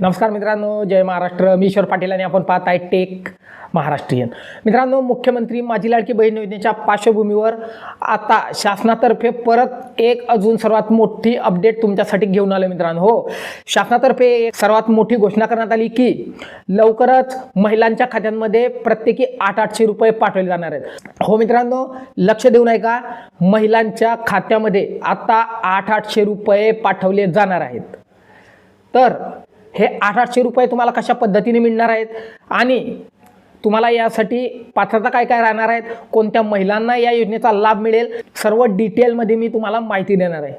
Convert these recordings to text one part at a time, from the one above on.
नमस्कार मित्रांनो जय महाराष्ट्र. मी ईश्वर पाटील आणि आपण पाहत आहे टेक महाराष्ट्रीयन. मित्रांनो मुख्यमंत्री माझी लाडकी बहीण योजनेच्या पार्श्वभूमीवर आता शासनातर्फे परत एक अजून सर्वात मोठी अपडेट तुमच्यासाठी घेऊन आलो मित्रांनो. हो शासनातर्फे एक सर्वात मोठी घोषणा करण्यात आली की लवकरच महिलांच्या खात्यांमध्ये प्रत्येकी आठ आठशे रुपये पाठवले जाणार आहेत. हो मित्रांनो लक्ष देऊ नये का महिलांच्या खात्यामध्ये आता आठ आठशे रुपये पाठवले जाणार आहेत. तर हे आठ आठशे रुपये तुम्हाला कशा पद्धतीने मिळणार आहेत? आणि तुम्हाला यासाठी पात्रता काय काय राहणार आहेत? कोणत्या महिलांना या योजनेचा लाभ मिळेल? सर्व डिटेलमध्ये मी तुम्हाला माहिती देणार आहे.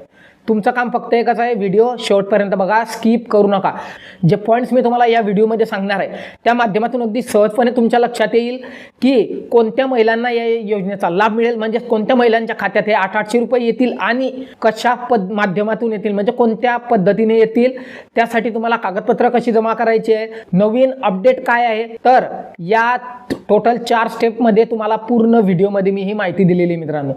तुमचं काम फक्त एकच आहे व्हिडिओ शेवटपर्यंत बघा स्किप करू नका. जे पॉईंट्स मी तुम्हाला या व्हिडिओमध्ये सांगणार आहे त्या माध्यमातून अगदी सहजपणे तुमच्या लक्षात येईल की कोणत्या महिलांना या योजनेचा लाभ मिळेल म्हणजे कोणत्या महिलांच्या खात्यात हे आठ आठशे रुपये येतील आणि कशा पद माध्यमातून येतील म्हणजे कोणत्या पद्धतीने येतील त्यासाठी तुम्हाला कागदपत्र कशी जमा करायची आहे नवीन अपडेट काय आहे तर या टोटल चार स्टेपमध्ये तुम्हाला पूर्ण व्हिडिओमध्ये मी ही माहिती दिलेली आहे मित्रांनो.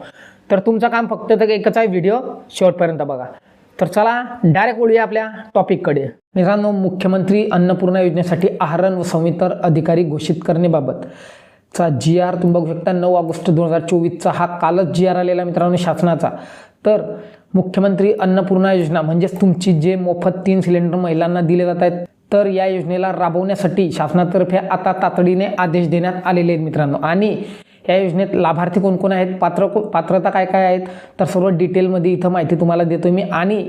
तर तुमचं काम फक्त तर एकच आहे व्हिडिओ शेवटपर्यंत बघा. तर चला डायरेक्ट बोलूया आपल्या टॉपिककडे मित्रांनो मुख्यमंत्री अन्नपूर्णा योजनेसाठी आहारण व संवितर अधिकारी घोषित करण्याबाबत. चा जी आर तुम्ही बघू शकता नऊ ऑगस्ट दोन हजार चोवीसचा हा कालच जी आर आलेला मित्रांनो शासनाचा. तर मुख्यमंत्री अन्नपूर्णा योजना म्हणजेच तुमची जे मोफत तीन सिलेंडर महिलांना दिले जात आहेत तर या योजनेला राबवण्यासाठी शासनातर्फे आता तातडीने आदेश देण्यात आलेले आहेत मित्रांनो. आणि या योजनेत लाभार्थी कोणकोण आहेत पात्र पात्रता काय काय आहेत तर सर्व डिटेलमध्ये इथं माहिती तुम्हाला देतो मी. आणि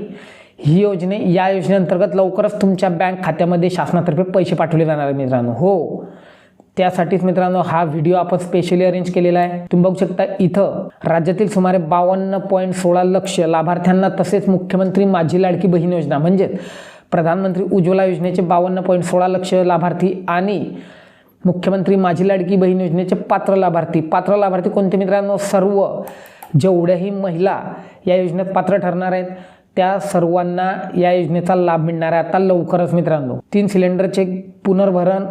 ही योजने या योजनेअंतर्गत लवकरच तुमच्या बँक खात्यामध्ये शासनातर्फे पैसे पाठवले जाणार आहे मित्रांनो. हो. त्यासाठीच मित्रांनो हा व्हिडिओ आपण स्पेशली अरेंज केलेला आहे. तुम्ही बघू शकता इथं राज्यातील सुमारे बावन्न पॉईंट सोळा लक्ष लाभार्थ्यांना तसेच मुख्यमंत्री माझी लाडकी बहीण योजना म्हणजेच प्रधानमंत्री उज्ज्वला योजनेचे बावन्न पॉईंट सोळा लक्ष लाभार्थी आणि मुख्यमंत्री माझी लाडकी बहीण योजनेचे पात्र लाभार्थी. पात्र लाभार्थी कोणते मित्रांनो? सर्व. जेवढ्याही महिला या योजनेत पात्र ठरणार आहेत त्या सर्वांना या योजनेचा लाभ मिळणार आहे. आता लवकरच मित्रांनो तीन सिलेंडरचे पुनर्भरण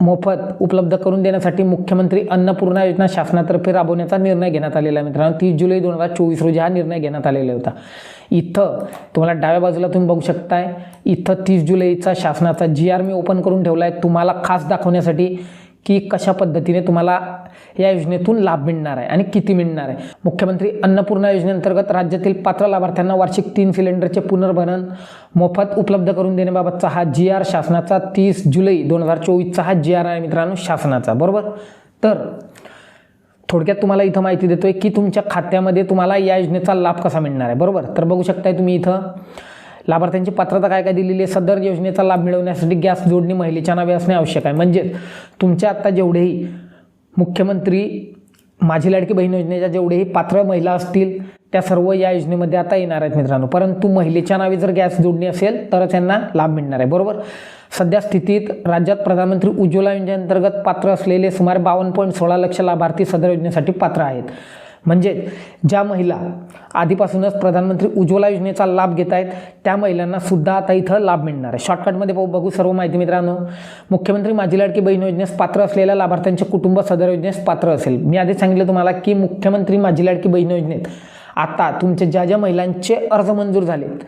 मोफत उपलब्ध करून देण्यासाठी मुख्यमंत्री अन्नपूर्णा योजना शासनातर्फे राबवण्याचा निर्णय घेण्यात आलेला आहे मित्रांनो. तीस जुलै दोन हजार चोवीस रोजी हा निर्णय घेण्यात आलेला होता. इथं तुम्हाला डाव्या बाजूला तुम्ही बघू शकताय इथं तीस जुलैचा शासनाचा जी आर मी ओपन करून ठेवला आहे तुम्हाला खास दाखवण्यासाठी की कशा पद्धतीने तुम्हाला या योजनेतून लाभ मिळणार आहे आणि किती मिळणार आहे. मुख्यमंत्री अन्नपूर्णा योजनेअंतर्गत राज्यातील पात्र लाभार्थ्यांना वार्षिक तीन सिलेंडरचे पुनर्भरण मोफत उपलब्ध करून देण्याबाबतचा हा जी आर शासनाचा तीस जुलै दोन हजार चोवीसचा हा जी आर आहे मित्रांनो शासनाचा. बरोबर? तर थोडक्यात तुम्हाला इथं माहिती देतोय की तुमच्या खात्यामध्ये तुम्हाला या योजनेचा लाभ कसा मिळणार आहे. बरोबर? तर बघू शकताय तुम्ही इथं. लाभार्थ्यांची पात्रता काय काय दिलेली आहे? सदर योजनेचा लाभ मिळवण्यासाठी गॅस जोडणी महिलेच्या नावे असणे आवश्यक आहे. म्हणजेच तुमच्या आत्ता जेवढेही मुख्यमंत्री माझी लाडकी बहीण योजनेच्या जेवढेही पात्र महिला असतील त्या सर्व या योजनेमध्ये आता येणार आहेत मित्रांनो. परंतु महिलेच्या नावे जर गॅस जोडणी असेल तरच त्यांना लाभ मिळणार आहे. बरोबर? सध्या स्थितीत राज्यात प्रधानमंत्री उज्ज्वला योजनेअंतर्गत पात्र असलेले सुमारे बावन्न पॉईंट सोळा लक्ष लाभार्थी सदर योजनेसाठी पात्र आहेत. म्हणजे ज्या महिला आधीपासूनच प्रधानमंत्री उज्ज्वला योजनेचा लाभ घेत आहेत त्या महिलांना सुद्धा आता इथं लाभ मिळणार आहे. शॉर्टकटमध्ये पाहू बघू सर्व माहिती मित्रांनो. मुख्यमंत्री माझी लाडकी बहीण योजनेस पात्र असलेल्या लाभार्थ्यांचे कुटुंब सदर योजनेस पात्र असेल. मी आधी सांगितलं तुम्हाला की मुख्यमंत्री माझी लाडकी बहीण योजनेत आता तुमचे ज्या ज्या महिलांचे अर्ज मंजूर झालेत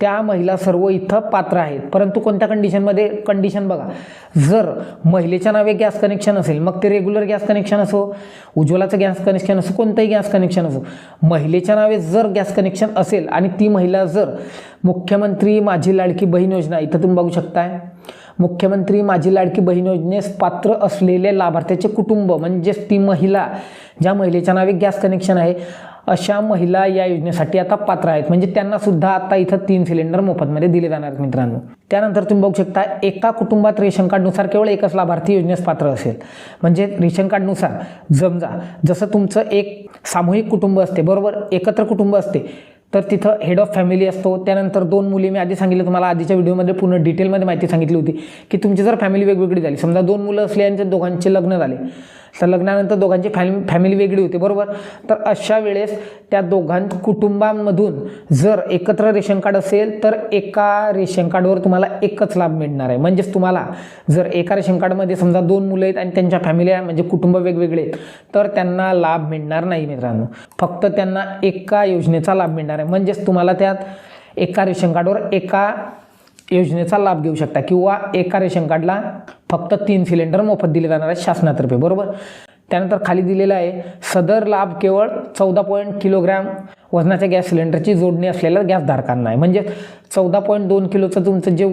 त्या महिला सर्व इथं पात्र आहेत. परंतु कोणत्या कंडिशनमध्ये कंडिशन बघा. जर महिलेच्या नावे गॅस कनेक्शन असेल मग ते रेग्युलर गॅस कनेक्शन असो उज्ज्वलाचं गॅस कनेक्शन असो कोणतंही गॅस कनेक्शन असो महिलेच्या नावे जर गॅस कनेक्शन असेल आणि ती महिला जर मुख्यमंत्री माझी लाडकी बहीण योजना इथं तुम्ही बघू शकताय. मुख्यमंत्री माझी लाडकी बहीण योजनेस पात्र असलेले लाभार्थ्याचे कुटुंब म्हणजेच ती महिला ज्या महिलेच्या नावे गॅस कनेक्शन आहे अशा महिला या योजनेसाठी आता पात्र आहेत. म्हणजे त्यांना सुद्धा आता इथं तीन सिलेंडर मोफतमध्ये दिले जाणार आहेत मित्रांनो. त्यानंतर तुम्ही बघू शकता एका कुटुंबात रेशन कार्डनुसार केवळ एकच लाभार्थी योजनेस पात्र असेल. म्हणजे रेशन कार्डनुसार जमजा जसं तुमचं एक सामूहिक कुटुंब असते बरोबर एकत्र कुटुंब असते तर तिथं हेड ऑफ फॅमिली असतो. त्यानंतर दोन मुली मी आधी सांगितलं तुम्हाला आधीच्या व्हिडिओमध्ये पूर्ण डिटेलमध्ये माहिती सांगितली होती की तुमची जर फॅमिली वेगवेगळी झाली समजा दोन मुलं असली आणि दोघांचे लग्न झाले तर लग्नानंतर दोघांची फॅमिली फॅमिली वेगळी होती बरोबर? तर अशा वेळेस त्या दोघां कुटुंबांमधून जर एकत्र रेशन कार्ड असेल तर एका रेशन कार्डवर तुम्हाला एकच लाभ मिळणार आहे. म्हणजेच तुम्हाला जर एका रेशन कार्डमध्ये समजा दोन मुलं आहेत आणि त्यांच्या फॅमिली आहे म्हणजे कुटुंब वेगवेगळे आहेत तर त्यांना लाभ मिळणार नाही मित्रांनो. फक्त त्यांना एका योजनेचा लाभ मिळणार आहे. म्हणजेच तुम्हाला त्यात एका रेशन कार्डवर एका योजनेचा लाभ घेऊ शकता किंवा एका रेशन कार्डला फक्त तीन सिलेंडर मोफत दिले जाणार आहेत शासनातर्फे बरोबर? त्यानंतर खाली दिलेलं आहे सदर लाभ केवळ चौदा पॉईंट किलोग्रॅम वजनाच्या गॅस सिलेंडरची जोडणी असलेल्या गॅसधारकांना आहे म्हणजे चौदा पॉईंट दोन किलोचं तुमचं जे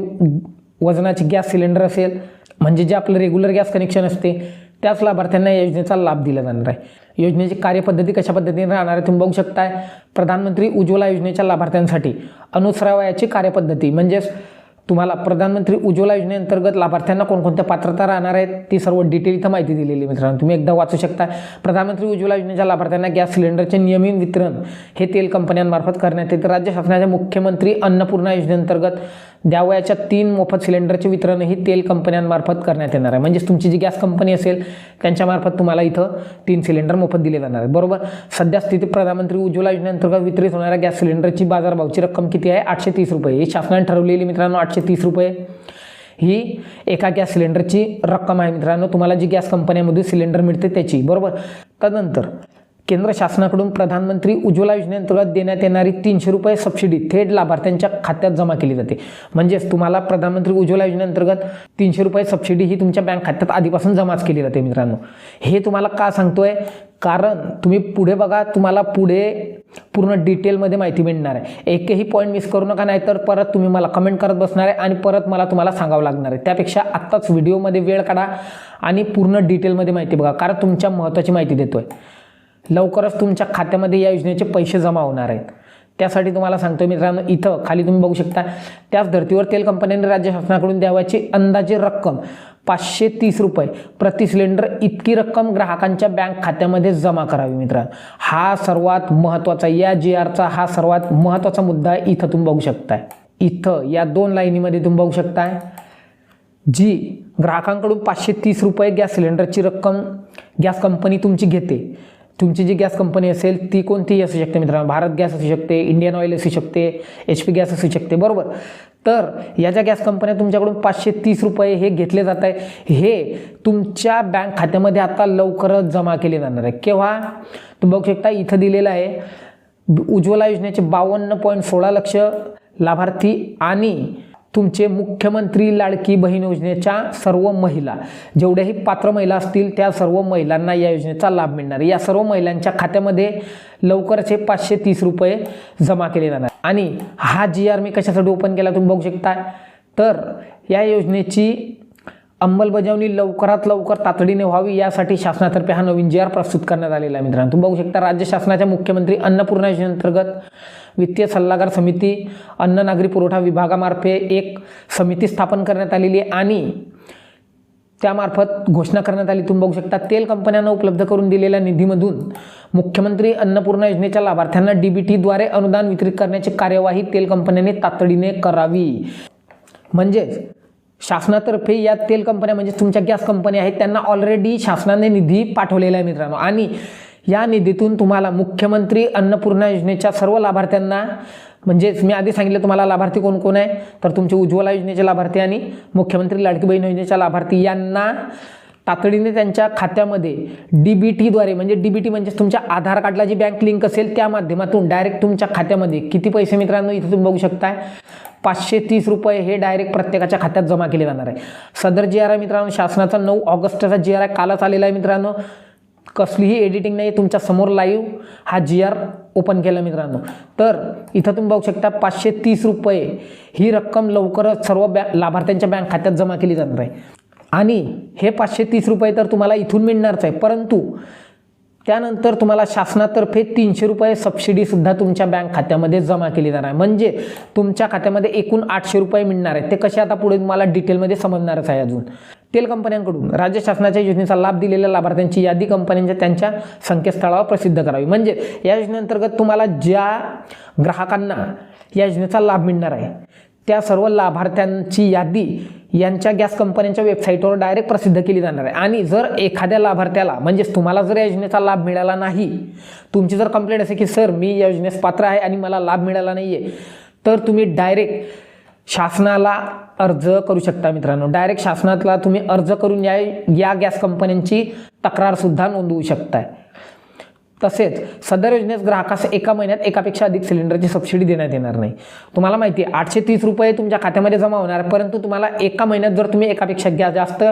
वजनाची गॅस सिलेंडर असेल म्हणजे जे आपलं रेग्युलर गॅस कनेक्शन असते त्याच लाभार्थ्यांना या योजनेचा लाभ दिला जाणार आहे. योजनेची कार्यपद्धती कशा पद्धतीने राहणार आहे तुम्ही बघू शकताय. प्रधानमंत्री उज्ज्वला योजनेच्या लाभार्थ्यांसाठी अनुसरावयाची कार्यपद्धती म्हणजेच तुम्हाला प्रधानमंत्री उज्ज्वला योजनेअंतर्गत लाभार्थ्यांना कोणकोणत्या पात्रता राहणार आहेत ती सर्व डिटेल इथं माहिती दिलेली मित्रांनो. तुम्ही एकदा वाचू शकता. प्रधानमंत्री उज्ज्वला योजनेच्या लाभार्थ्यांना गॅस सिलेंडरचे नियमित वितरण हे तेल कंपन्यांमार्फत करण्यात येते. राज्य शासनाच्या मुख्यमंत्री अन्नपूर्णा योजनेअंतर्गत द्यावयाच्या तीन मोफत सिलेंडरचे वितरणही तेल कंपन्यांमार्फत करण्यात येणार आहे. म्हणजेच तुमची जी गॅस कंपनी असेल त्यांच्यामार्फत तुम्हाला इथं तीन सिलेंडर मोफत दिले जाणार आहे बरोबर? सध्या स्थिती प्रधानमंत्री उज्ज्वला योजनेअंतर्गत वितरित होणाऱ्या गॅस सिलेंडरची बाजारभावची रक्कम किती आहे? आठशे तीस रुपये. ही शासनाने ठरवलेली मित्रांनो आठशे तीस रुपये. ही एका गॅस सिलेंडरची रक्कम आहे मित्रांनो. तुम्हाला जी गॅस कंपन्यामधून सिलेंडर मिळते त्याची. बरोबर? तदनंतर केंद्र शासनाकडून प्रधानमंत्री उज्ज्वला योजनेअंतर्गत देण्यात येणारी तीनशे रुपये सबसिडी थेट लाभार्थ्यांच्या खात्यात जमा केली जाते. म्हणजेच तुम्हाला प्रधानमंत्री उज्ज्वला योजनेअंतर्गत तीनशे रुपये सबसिडी ही तुमच्या बँक खात्यात आधीपासून जमाच केली जाते मित्रांनो. हे तुम्हाला का सांगतोय? कारण तुम्ही पुढे बघा तुम्हाला पुढे पूर्ण डिटेलमध्ये माहिती मिळणार आहे. एकही पॉईंट मिस करू नका नाही तर परत तुम्ही मला कमेंट करत बसणार आहे आणि परत मला तुम्हाला सांगावं लागणार आहे. त्यापेक्षा आत्ताच व्हिडिओमध्ये वेळ काढा आणि पूर्ण डिटेलमध्ये माहिती बघा कारण तुमच्या महत्त्वाची माहिती देतो आहे लवकरच तुमच्या खात्यामध्ये या योजनेचे पैसे जमा होणार आहेत. त्यासाठी तुम्हाला सांगतो मित्रांनो इथं खाली तुम्ही बघू शकता त्याच धर्तीवर तेल कंपन्यांनी राज्य शासनाकडून द्यावाची अंदाजे रक्कम पाचशे तीस रुपये. प्रति सिलेंडर इतकी रक्कम ग्राहकांच्या बँक खात्यामध्ये जमा करावी मित्रांनो. हा सर्वात महत्त्वाचा या जी आरचा हा सर्वात महत्त्वाचा मुद्दा आहे इथं तुम्ही बघू शकताय. इथं या दोन लाईनीमध्ये तुम्ही बघू शकताय जी ग्राहकांकडून पाचशे तीस रुपये गॅस सिलेंडरची रक्कम गॅस कंपनी तुमची घेते. तुमची जी गॅस कंपनी असेल ती कोणतीही असू शकते मित्रांनो. भारत गॅस असू शकते इंडियन ऑइल असू शकते एच पी गॅस असू शकते बरोबर. तर या ज्या गॅस कंपन्या तुमच्याकडून पाचशे तीस रुपये हे घेतले जात आहे हे तुमच्या बँक खात्यामध्ये आता लवकरच जमा केले जाणार आहे केव्हा? तुम्ही बघू शकता इथं दिलेलं आहे उज्ज्वला योजनेचे बावन्न पॉईंट सोळा लक्ष लाभार्थी आणि तुमचे मुख्यमंत्री लाडकी बहीण योजनेच्या सर्व महिला जेवढ्याही पात्र महिला असतील त्या सर्व महिलांना या योजनेचा लाभ मिळणार. या सर्व महिलांच्या खात्यामध्ये लवकरच हे पाचशे तीस रुपये जमा केले जाणार. आणि हा जी आर मी कशासाठी ओपन केला तुम्ही बघू शकता? तर या योजनेची अंमलबजावणी लवकरात लवकर तातडीने व्हावी यासाठी शासनातर्फे हा नवीन जी आर प्रस्तुत करण्यात आलेला आहे मित्रांनो. तुम्ही बघू शकता राज्य शासनाच्या मुख्यमंत्री अन्नपूर्णा योजनेअंतर्गत वित्तीय सल्लागार समिती अन्न नागरी पुरवठा विभागामार्फे एक समिती स्थापन करण्यात आलेली आहे आणि त्यामार्फत घोषणा करण्यात आली. तुम्ही बघू शकता तेल कंपन्यांना उपलब्ध करून दिलेल्या निधीमधून मुख्यमंत्री अन्नपूर्णा योजनेच्या लाभार्थ्यांना डी बी टीद्वारे अनुदान वितरित करण्याची कार्यवाही तेल कंपन्यांनी तातडीने करावी. म्हणजेच शासनातर्फे या तेल कंपन्या म्हणजे तुमच्या गॅस कंपन्या आहेत त्यांना ऑलरेडी शासनाने निधी पाठवलेला आहे मित्रांनो. आणि या निधीतून तुम्हाला मुख्यमंत्री अन्नपूर्णा योजनेच्या सर्व लाभार्थ्यांना म्हणजेच मी आधी सांगितलं तुम्हाला लाभार्थी कोण कोण आहे तर तुमचे उज्ज्वला योजनेचे लाभार्थी आणि मुख्यमंत्री लाडकी बहीण योजनेच्या लाभार्थी यांना तातडीने त्यांच्या खात्यामध्ये डी बी टीद्वारे म्हणजे डी बी टी म्हणजे तुमच्या आधार कार्डला जी बँक लिंक असेल त्या माध्यमातून डायरेक्ट तुमच्या खात्यामध्ये किती पैसे मित्रांनो इथे तुम्ही बघू शकताय. पाचशे तीस रुपये हे डायरेक्ट प्रत्येकाच्या खात्यात जमा केले जाणार आहे. सदर जी आर आहे मित्रांनो शासनाचा नऊ ऑगस्टचा जी आर आहे कालच आलेला आहे मित्रांनो. कसलीही एडिटिंग नाही तुमच्यासमोर लाईव्ह हा जी आर ओपन केला मित्रांनो. तर इथं तुम्ही बघू शकता पाचशे तीस रुपये ही रक्कम लवकरच सर्व बॅ लाभार्थ्यांच्या बँक खात्यात जमा केली जाणार आहे. आणि हे पाचशे तीस रुपये तर तुम्हाला इथून मिळणारच आहे. परंतु त्यानंतर तुम्हाला शासनातर्फे तीनशे रुपये सबसिडीसुद्धा तुमच्या बँक खात्यामध्ये जमा केली जाणार. आहे म्हणजे तुमच्या खात्यामध्ये एकूण आठशे रुपये मिळणार आहेत. ते कसे आता पुढे तुम्हाला डिटेलमध्ये समजणारच आहे अजून. तेल कंपन्यांकडून राज्य शासनाच्या योजनेचा लाभ दिलेल्या लाभार्थ्यांची यादी कंपन्यांच्या त्यांच्या संकेतस्थळावर प्रसिद्ध करावी. म्हणजे या योजनेअंतर्गत तुम्हाला ज्या ग्राहकांना या योजनेचा लाभ मिळणार आहे त्या सर्व लाभार्थ्यांची यादी यांच्या गॅस कंपन्यांच्या वेबसाईटवर डायरेक्ट प्रसिद्ध केली जाणार आहे. आणि जर एखाद्या लाभार्थ्याला म्हणजेच तुम्हाला जर या योजनेचा लाभ मिळाला नाही तुमची जर कंप्लेंट असेल की सर मी या योजनेस पात्र आहे आणि मला लाभ मिळाला नाही आहे तर तुम्ही डायरेक्ट शासनाला अर्ज करू शकता मित्रांनो. डायरेक्ट शासनातला तुम्ही अर्ज करून या या गॅस कंपन्यांची तक्रारसुद्धा नोंदवू शकताय. तसेच सदर योजनेत ग्राहकास एका महिन्यात एकापेक्षा अधिक सिलेंडरची सबसिडी देण्यात येणार नाही. तुम्हाला माहिती आहे आठशे तीस रुपये तुमच्या खात्यामध्ये जमा होणार परंतु तुम्हाला एका महिन्यात जर तुम्ही एकापेक्षा गॅस जास्त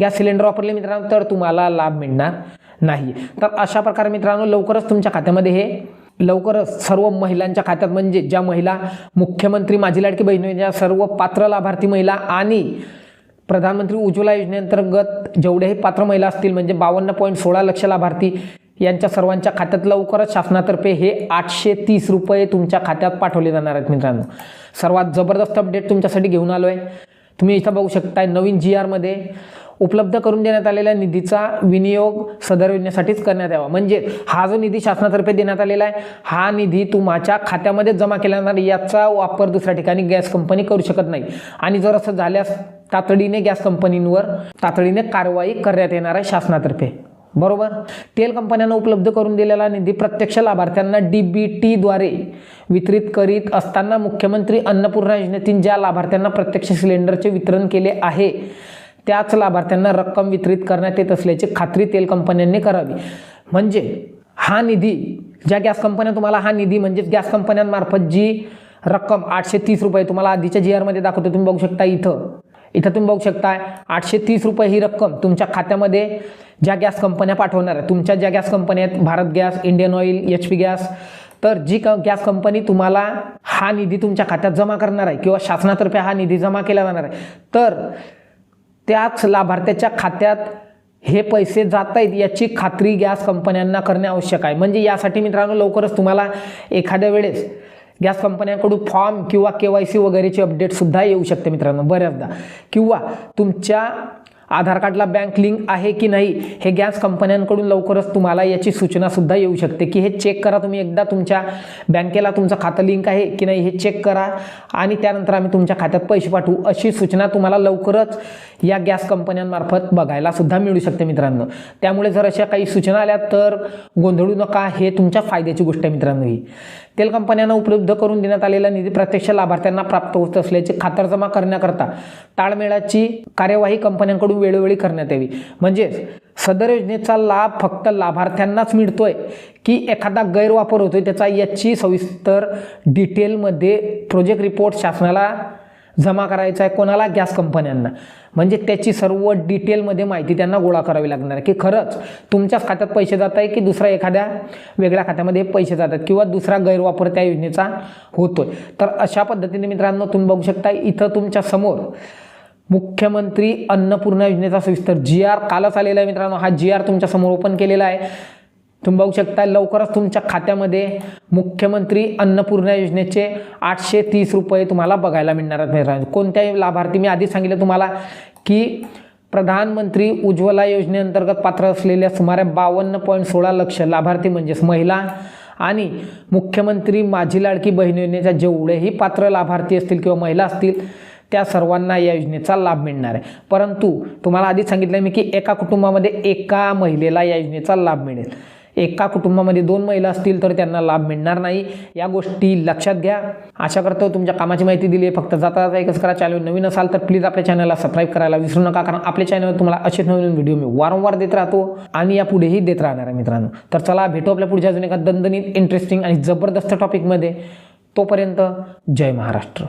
गॅस सिलेंडर वापरले मित्रांनो तर तुम्हाला लाभ मिळणार नाही. तर अशा प्रकारे मित्रांनो लवकरच तुमच्या खात्यामध्ये हे लवकरच सर्व महिलांच्या खात्यात म्हणजे ज्या महिला मुख्यमंत्री माझी लाडकी बहीण योजनेच्या सर्व पात्र लाभार्थी महिला आणि प्रधानमंत्री उज्ज्वला योजनेअंतर्गत जेवढेही पात्र महिला असतील म्हणजे बावन्न पॉईंट सोळा लक्ष लाभार्थी यांच्या सर्वांच्या खात्यात लवकरच शासनातर्फे हे आठशे तीस रुपये तुमच्या खात्यात पाठवले जाणार आहेत मित्रांनो. सर्वात जबरदस्त अपडेट तुमच्यासाठी घेऊन आलो आहे तुम्ही इथं बघू शकताय नवीन जी आरमध्ये उपलब्ध करून देण्यात आलेल्या निधीचा विनियोग सदर योजनेसाठीच करण्यात यावा. म्हणजे हा जो निधी शासनातर्फे देण्यात आलेला आहे हा निधी तुमच्या खात्यामध्ये जमा केला जाणार याचा वापर दुसऱ्या ठिकाणी गॅस कंपनी करू शकत नाही. आणि जर असं झाल्यास तातडीने गॅस कंपनींवर तातडीने कारवाई करण्यात येणार आहे शासनातर्फे. बरोबर? तेल कंपन्यांना उपलब्ध करून दिलेला निधी प्रत्यक्ष लाभार्थ्यांना डी बी टीद्वारे वितरित करीत असताना मुख्यमंत्री अन्नपूर्णा योजनेतील ज्या लाभार्थ्यांना प्रत्यक्ष सिलेंडरचे वितरण केले आहे त्याच लाभार्थ्यांना रक्कम वितरित करण्यात येत असल्याची खात्री तेल कंपन्यांनी करावी. म्हणजे हा निधी ज्या गॅस कंपन्या तुम्हाला हा निधी म्हणजेच गॅस कंपन्यांमार्फत जी रक्कम आठशे तीस रुपये तुम्हाला आधीच्या जी आरमध्ये दाखवतो तुम्ही बघू शकता इथं. इथं तुम्ही बघू शकता आठशे तीस रुपये ही रक्कम तुमच्या खात्यामध्ये ज्या गॅस कंपन्या पाठवणार आहे. तुमच्या ज्या गॅस कंपन्या आहेत Bharat gas Indian oil H P gas तर जी क गॅस कंपनी तुम्हाला हा निधी तुमच्या खात्यात जमा करणार आहे किंवा शासनातर्फे हा निधी जमा केला जाणार आहे. तर त्याच लाभार्थ्याच्या खात्यात हे पैसे जात आहेत याची खात्री गॅस कंपन्यांना करणे आवश्यक आहे. म्हणजे यासाठी मित्रांनो लवकरच तुम्हाला एखाद्या वेळेस गॅस कंपन्यांकडून फॉर्म किंवा के वाय सी वगैरेची अपडेटसुद्धा येऊ शकते मित्रांनो बऱ्याचदा. किंवा तुमच्या आधार कार्डला बँक लिंक आहे की नाही हे गॅस कंपन्यांकडून लवकरच तुम्हाला याची सूचनासुद्धा येऊ शकते की हे चेक करा तुम्ही एकदा तुमच्या बँकेला तुमचं खातं लिंक आहे की नाही हे चेक करा आणि त्यानंतर आम्ही तुमच्या खात्यात पैसे पाठवू अशी सूचना तुम्हाला लवकरच या गॅस कंपन्यांमार्फत बघायला सुद्धा मिळू शकते मित्रांनो. त्यामुळे जर अशा काही सूचना आल्या तर गोंधळू नका हे तुमच्या फायद्याची गोष्ट आहे मित्रांनो ही. तेल कंपन्यांना उपलब्ध करून देण्यात आलेला निधी प्रत्यक्ष लाभार्थ्यांना प्राप्त होत असल्याची खातरजमा करण्याकरता ताळमेळाची कार्यवाही कंपन्यांकडून वेळोवेळी करण्यात यावी. म्हणजेच सदर योजनेचा लाभ फक्त लाभार्थ्यांनाच मिळतोय की एखादा गैरवापर होतोय त्याचा याची सविस्तर डिटेलमध्ये प्रोजेक्ट रिपोर्ट शासनाला जमा करायचा आहे कोणाला? गॅस कंपन्यांना. म्हणजे त्याची सर्व डिटेलमध्ये माहिती त्यांना गोळा करावी लागणार आहे. की खरंच तुमच्याच खात्यात पैसे जात आहे की दुसऱ्या एखाद्या वेगळ्या खात्यामध्ये पैसे जातात किंवा दुसरा गैरवापर त्या योजनेचा होतो तर अशा पद्धतीने मित्रांनो तुम्ही बघू शकता इथं तुमच्यासमोर मुख्यमंत्री अन्नपूर्णा योजनेचा सविस्तर जी आर कालच आलेला आहे मित्रांनो. हा जी आर तुमच्यासमोर ओपन केलेला आहे. तुम्ही बघू शकता लवकरच तुमच्या खात्यामध्ये मुख्यमंत्री अन्नपूर्णा योजनेचे आठशे तीस रुपये तुम्हाला बघायला मिळणार आहेत मित्रांनो. कोणत्याही लाभार्थी मी आधी सांगितलं तुम्हाला की प्रधानमंत्री उज्ज्वला योजनेअंतर्गत पात्र असलेल्या सुमारे बावन्न पॉईंट सोळा लक्ष लाभार्थी म्हणजेच महिला आणि मुख्यमंत्री माझी लाडकी बहीण योजनेच्या जेवढेही पात्र लाभार्थी असतील किंवा महिला असतील त्या सर्वांना या योजनेचा लाभ मिळणार आहे. परंतु तुम्हाला आधी सांगितलं मी की एका कुटुंबामध्ये एका महिलेला या योजनेचा लाभ मिळेल. एका कुटुंबामध्ये दोन महिला असतील तर त्यांना लाभ मिळणार नाही. या गोष्टी लक्षात घ्या. आशा करतो तुमच्या कामाची माहिती दिली आहे. फक्त जाता जाता एकच करा. चॅनल नवीन असाल तर प्लीज आपल्या चॅनलला सबस्क्राईब करायला विसरू नका. कारण आपल्या चॅनलवर तुम्हाला असेच नवीन व्हिडिओ मी वारंवार देत राहतो आणि या पुढेही देत राहणार आहे मित्रांनो. तर चला भेटू आपल्या पुढच्या अजून एका दणदणीत इंटरेस्टिंग आणि जबरदस्त टॉपिकमध्ये तोपर्यंत जय महाराष्ट्र.